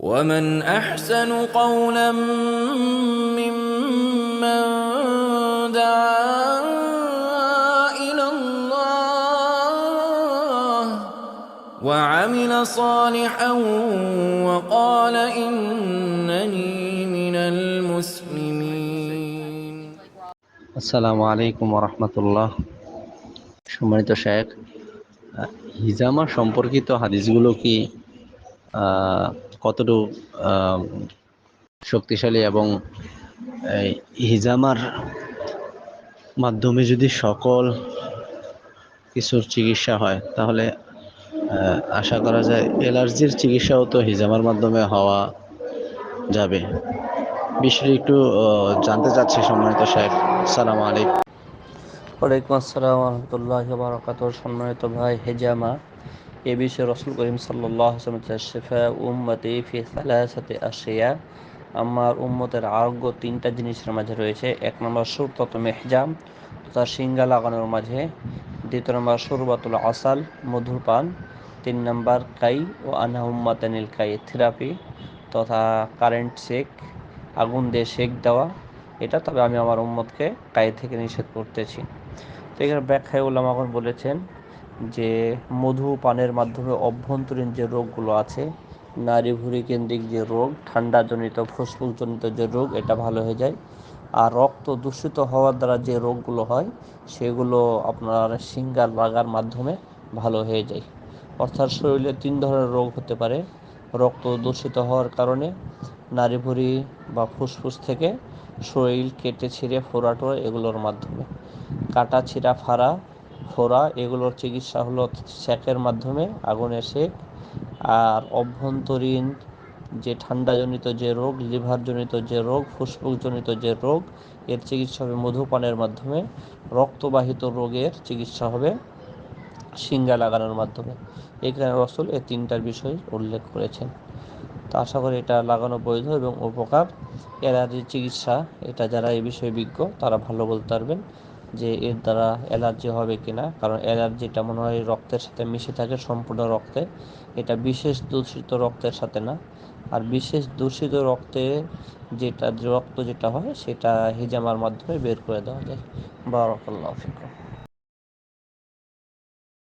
ومن احسن قولا ممن دعا الى الله وعمل صالحا وقال انني من المسلمين আসসালামু আলাইকুম রহমতুল্লাহ সম্মানিত শেখ আহ, হিজামা সম্পর্কিত হাদিসগুলো কি আহ, কতটুকু শক্তিশালী এবং হিজামার মাধ্যমে যদি সকল কিছুর চিকিৎসা হয়, তাহলে আশা করা যায় অ্যালার্জির চিকিৎসাও তো হিজামার মাধ্যমে হওয়া যাবে। বিষয়টি একটু জানতে চাচ্ছি সম্মানিত সাহেব সালাম আলাইকুম। ওয়ালাইকুম আসসালাম রহমতুল্লাহ বারকাত সম্মানিত ভাই হেজামা। এ বিষয়ে রসুল করিম সাল্লাহ শেফা উম্মতি আমার উম্মতের আরোগ্য তিনটা জিনিসের মাঝে রয়েছে। এক নম্বর, সুরতত মেহজাম। তথা সিঙ্গা লাগানোর মাঝে। দ্বিতীয় নম্বর, সুরবাতুল আসাল, মধুর পান। তিন নম্বর, কাই ও আনহা উম্মাতানিল কাই, থেরাপি। তথা কারেন্ট শেক, আগুন দিয়ে শেক দেওয়া। এটা তবে আমি আমার উম্মতকে কায়ে থেকে নিষেধ করতেছি। তো এখানে ব্যাখ্যায় উল্লামাগন বলেছেন যে মধু পানের মাধ্যমে অভ্যন্তরীণ যে রোগগুলো আছে, নারী ভুঁড়ি কেন্দ্রিক যে রোগ, ঠান্ডাজনিত ফুসফুসজনিত যে রোগ, এটা ভালো হয়ে যায়। আর রক্ত দূষিত হওয়ার দ্বারা যে রোগগুলো হয়, সেগুলো আপনার সিঙ্গার লাগার মাধ্যমে ভালো হয়ে যায়। অর্থাৎ শরীরে তিন ধরনের রোগ হতে পারে। রক্ত দূষিত হওয়ার কারণে নারী ভুঁড়ি বা ফুসফুস থেকে শরীর কেটে ছিঁড়ে ফোড়াটো এগুলোর মাধ্যমে। কাটা, ছিঁড়া, ফাড়া ফোড়া এগুলোর চিকিৎসা হলো সেকের মাধ্যমে, আগুনের সেক আর অভ্যন্তরীণ যে ঠান্ডাজনিত যে রোগ, লিভারজনিত যে রোগ, ফুসফুসজনিত যে রোগ, এর চিকিৎসা হবে মধুপানের মাধ্যমে, রক্তবাহিত রোগের চিকিৎসা হবে সিঙ্গা লাগানোর মাধ্যমে। এখানে রসুল এই তিনটার বিষয় উল্লেখ করেছেন। তো আশা করি এটা লাগানো বৈধ এবং উপকার। অ্যালার্জির চিকিৎসা, এটা যারা এই বিষয়ে বিজ্ঞ, তারা ভালো বলতে পারবেন। যে এর দ্বারা অ্যালার্জি হবে কিনা, কারণ অ্যালার্জিটা মনে হয় রক্তের সাথে মিশে থাকে সম্পূর্ণ রক্তে। এটা বিশেষ দূষিত রক্তের সাথে না। আর বিশেষ দূষিত রক্তে যেটা রক্ত যেটা হয়, সেটা হিজামার মাধ্যমে বের করে দেওয়া যায়। বারাকাল্লাহ ফিকুম।